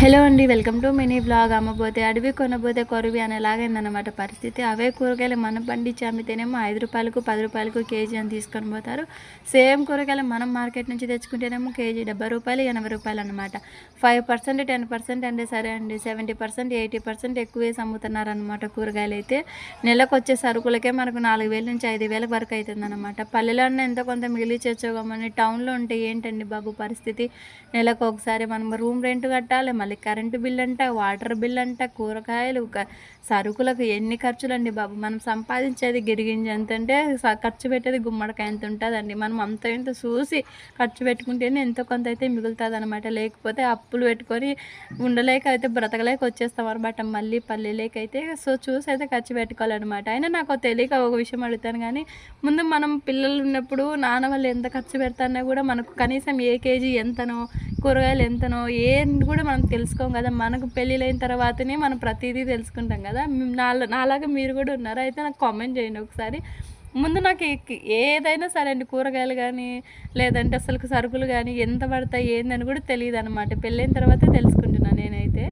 Hello అండి welcome to mini blog. అమ్మబోతే అడవి కొనబోతే కొరవి అనేలాగైందన్నమాట పరిస్థితి. అవే కూరగాయలు మనం పండించి అమ్మితేనేమో ఐదు రూపాయలకు పది రూపాయలకు కేజీ అని తీసుకొని పోతారు. సేమ్ కూరగాయలు మనం మార్కెట్ నుంచి తెచ్చుకుంటేనేమో కేజీ డెబ్బై రూపాయలు ఎనభై రూపాయలు అనమాట ఫైవ్ పర్సెంట్ టెన్ పర్సెంట్ అంటే సరే అండి సెవెంటీ పర్సెంట్ ఎయిటీ పర్సెంట్ ఎక్కువే అమ్ముతున్నారనమాట అమ్ముతున్నారు కూరగాయలు అయితే. నెలకు వచ్చే సరుకులకే మనకు నాలుగు వేల నుంచి ఐదు వేల వరకు అవుతుందన్నమాట పల్లెలోనే ఎంతో కొంత మిగిలి తెచ్చుకోమని టౌన్లో ఉంటే ఏంటండి బాబు పరిస్థితి? నెలకు ఒకసారి మనం రూమ్ రెంట్ కట్టాలి మళ్ళీ కరెంటు బిల్ అంట వాటర్ బిల్ అంట కూరగాయలు సరుకులకు ఎన్ని ఖర్చులు అండి బాబు? మనం సంపాదించేది గిరిగింజ ఎంత అంటే ఖర్చు పెట్టేది గుమ్మడికాయ ఎంత ఉంటుందండి. మనం అంత ఇంత చూసి ఖర్చు పెట్టుకుంటేనే ఎంతో కొంత అయితే మిగులుతుంది అనమాట లేకపోతే అప్పులు పెట్టుకొని ఉండలేక అయితే బ్రతకలేక వచ్చేస్తాం అనమాట మళ్ళీ పల్లెలేకైతే అయితే సో చూసి అయితే ఖర్చు పెట్టుకోవాలన్నమాట. అయినా నాకు తెలియక ఒక విషయం అడుగుతాను కానీ ముందు మనం పిల్లలు ఉన్నప్పుడు నాన్న వాళ్ళు ఎంత ఖర్చు పెడతారన్నా కూడా మనకు కనీసం ఏ కేజీ ఎంతనో కూరగాయలు ఎంతనో ఏం కూడా మనం తెలుసుకోం కదా. మనకు పెళ్ళిళ్ళైన తర్వాతనే మనం ప్రతిదీ తెలుసుకుంటాం కదా. నాలు నాలా నాలాగా మీరు కూడా ఉన్నారా? అయితే నాకు కామెంట్ చేయండి ఒకసారి. ముందు నాకు ఏదైనా సరే అండి కూరగాయలు కానీ లేదంటే అసలు సరుకులు కానీ ఎంత పడతాయి ఏందని కూడా తెలియదు అనమాట పెళ్ళైన తర్వాతే తెలుసుకుంటున్నాను నేను